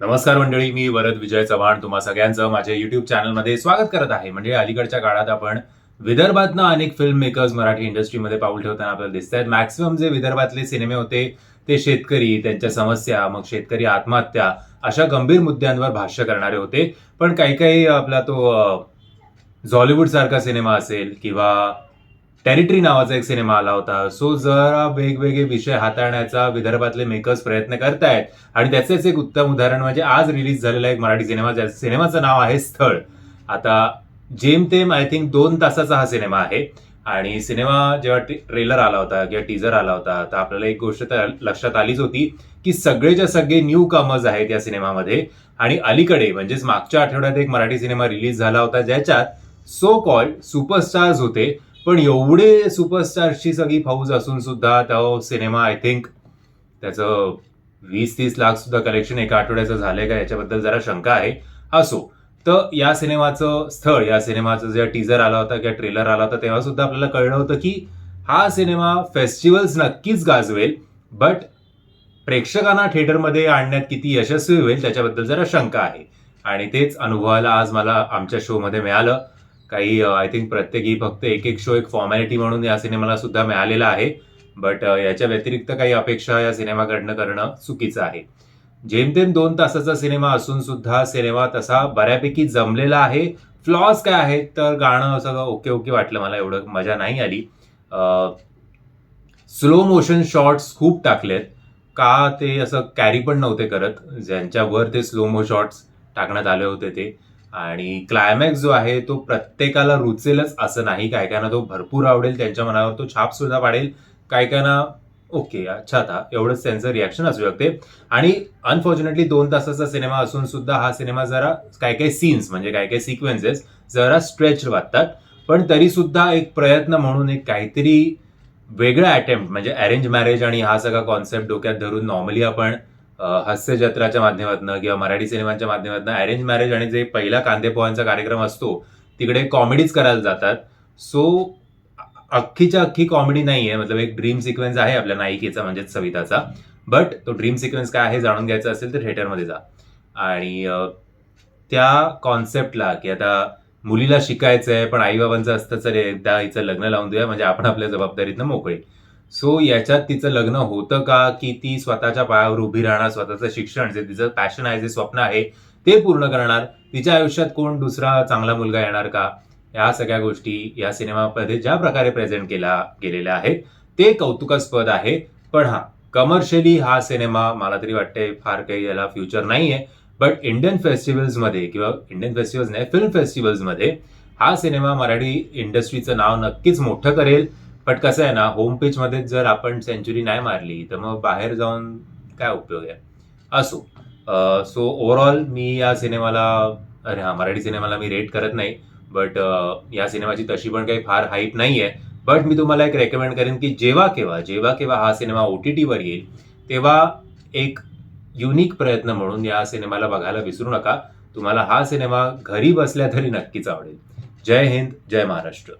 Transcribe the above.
नमस्कार मंडळी मी वरद विजय चव्हाण तुम्हा सगळ्यांचं माझ्या युट्यूब चॅनलमध्ये स्वागत करत आहे. म्हणजे अलीकडच्या काळात आपण विदर्भातनं अनेक फिल्म मेकर्स मराठी इंडस्ट्रीमध्ये पाऊल ठेवताना आपल्याला दिसत आहेत मॅक्सिमम जे विदर्भातले सिनेमे होते ते शेतकरी त्यांच्या समस्या मग शेतकरी आत्महत्या अशा गंभीर मुद्द्यांवर भाष्य करणारे होते. पण काही काही आपला तो झॉलिवूड सारखा सिनेमा असेल किंवा टेरिटरी नावाचा एक सिनेमा आला होता. सो जरा वेगवेगळे विषय हाताळण्याचा विदर्भातले मेकर्स प्रयत्न करतायत. आणि त्याचेच एक उत्तम उदाहरण म्हणजे आज रिलीज झालेला एक मराठी सिनेमा ज्या सिनेमाचं नाव आहे स्थळ. आता जेमतेम आय थिंक दोन तासाचा हा सिनेमा आहे. आणि सिनेमा जेव्हा ट्रेलर आला होता किंवा टीजर आला होता तर आपल्याला एक गोष्ट तर लक्षात आलीच होती की सगळेच्या सगळे न्यू कमर्स आहेत या सिनेमामध्ये आणि अलीकडे म्हणजेच मागच्या आठवड्यात एक मराठी सिनेमा रिलीज झाला होता ज्याच्यात सो कॉल्ड सुपरस्टार्स होते. पण एवढे सुपरस्टार्सची सगळी फौज असून सुद्धा तो सिनेमा आय थिंक त्याचं वीस तीस लाख सुद्धा कलेक्शन एका आठवड्याचं झालंय का याच्याबद्दल जरा शंका आहे. असो तर या सिनेमाचं स्थळ या सिनेमाचं जे टीजर आला होता किंवा ट्रेलर आला होता तेव्हा सुद्धा आपल्याला कळलं होतं की हा सिनेमा फेस्टिवल्स नक्कीच गाजवेल बट प्रेक्षकांना थिएटरमध्ये आणण्यात किती यशस्वी होईल त्याच्याबद्दल जरा शंका आहे. आणि तेच अनुभवायला आज मला आमच्या शोमध्ये मिळालं. काही आय थिंक प्रत्येकी फक्त एक एक शो एक फॉर्मॅलिटी म्हणून या सिनेमाला सुद्धा मिळालेला आहे. बट याच्या व्यतिरिक्त काही अपेक्षा या सिनेमाकडनं करणं चुकीचं आहे. जेमतेम दोन तासाचा सिनेमा असून सुद्धा सिनेमा तसा बऱ्यापैकी जमलेला आहे. फ्लॉज काय आहेत? तर गाणं सगळं ओके ओके वाटलं मला एवढं मजा नाही आली. स्लो मोशन शॉट्स खूप टाकलेत. का ते असं कॅरी पण नव्हते करत. ज्यांच्यावर ते स्लो मो शॉट्स टाकण्यात आले होते ते. आणि क्लायमॅक्स जो आहे तो प्रत्येकाला रुचेलच असं नाही. काय कायना तो भरपूर आवडेल त्यांच्या मनावर तो छाप सुद्धा पाडेल. काय कायना ओके अच्छा था एवढंच त्यांचं रिॲक्शन असू शकते. आणि अनफॉर्च्युनेटली दोन तासाचा सिनेमा असून सुद्धा हा सिनेमा जरा काय काय सीन्स म्हणजे काय काय सिक्वेन्सेस जरा स्ट्रेच वाटतात. पण तरी सुद्धा एक प्रयत्न म्हणून एक काहीतरी वेगळा अटेम्प्ट म्हणजे अरेंज मॅरेज आणि हा सगळा कॉन्सेप्ट डोक्यात धरून नॉर्मली आपण हास्य जत्राच्या माध्यमातून किंवा मराठी सिनेमांच्या माध्यमातून अरेंज मॅरेज आणि जे पहिला कांदेपोहांचा कार्यक्रम असतो तिकडे कॉमेडीज करायला जातात. सो अख्खीच्या अख्खी कॉमेडी नाही आहे मतलब एक ड्रीम सिक्वेन्स आहे आपल्या नायिकेचा म्हणजेच सविताचा. बट तो ड्रीम सिक्वेन्स काय आहे जाणून घ्यायचा असेल तर थिएटरमध्ये जा. आणि त्या कॉन्सेप्टला की आता मुलीला शिकायचं आहे पण आईबाबांचं असतं चल एकदा हिचं लग्न लावून देऊया म्हणजे आपण आपल्या जबाबदारीतनं मोकळे. सो याच्यात तिचं लग्न होतं का? की ती स्वतःच्या पायावर उभी राहणार स्वतःचं शिक्षण जे तिचं पॅशन आहे जे स्वप्न आहे ते पूर्ण करणार. तिच्या आयुष्यात कोण दुसरा चांगला मुलगा येणार का? या सगळ्या गोष्टी या सिनेमामध्ये ज्या प्रकारे प्रेझेंट केल्या गेलेल्या आहेत ते कौतुकास्पद आहे. पण हा कमर्शियली हा सिनेमा मला तरी वाटते फार काही याला फ्युचर नाही आहे बट इंडियन फेस्टिवल्समध्ये किंवा इंडियन फेस्टिवल्स नाही फिल्म फेस्टिवल्समध्ये हा सिनेमा मराठी इंडस्ट्रीचं नाव नक्कीच मोठं करेल. बट कसं आहे ना होम पेजमध्ये जर आपण सेंचुरी नाही मारली तर मग बाहेर जाऊन काय उपयोग आहे? असो. सो ओव्हरऑल मी या सिनेमाला अरे हा मराठी सिनेमाला मी रेट करत नाही. बट या सिनेमाची तशी पण काही फार हाईप नाही आहे. बट मी तुम्हाला एक रेकमेंड करेन की जेव्हा केव्हा जेव्हा केव्हा हा सिनेमा ओ टी टीवर येईल तेव्हा एक युनिक प्रयत्न म्हणून या सिनेमाला बघायला विसरू नका. तुम्हाला हा सिनेमा घरी बसल्या तरी नक्कीच आवडेल. जय हिंद जय महाराष्ट्र.